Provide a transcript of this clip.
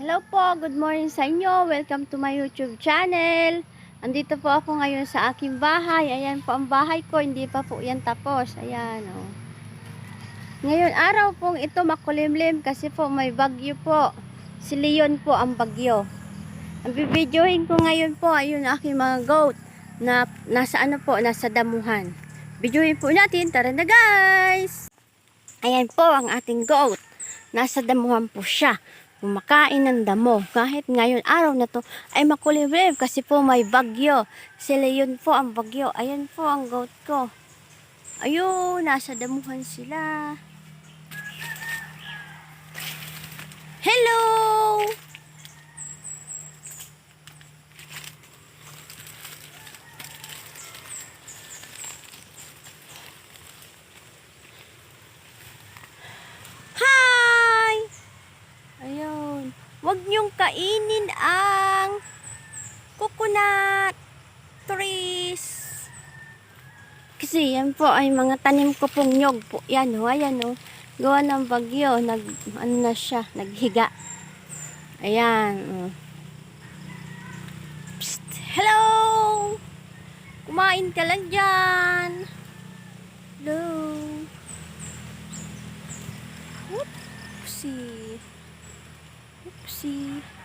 Hello po, good morning sa inyo. Welcome to my YouTube channel. Andito po ako ngayon sa aking bahay. Ayan po ang bahay ko, hindi pa po yan tapos. Ayan oh. Ngayon araw pong ito makulimlim kasi po may bagyo po. Si Leon po ang bagyo. Ang bibidyohin ko ngayon po ay yung aking mga goat na nasa ano po, nasa damuhan. Bidyohin po natin, tara na guys! Ayan po ang ating goat. Nasa damuhan po siya kumakain ng damo. Kahit ngayon araw na to ay makulimlim kasi po may bagyo. Sila yun po ang bagyo. Ayan po ang goat ko. Ayun, nasa damuhan sila. Hello! Hi! Ayun. Huwag niyong kainin ang coconut trees. Kasi yan po ay mga tanim ko pong nyog po. Yan o, ayan o. Gawa ng bagyo. Nag, ano na siya, naghiga. Ayan. Psst, hello! Kumain ka lang dyan. Hello. Oopsie. 鸡。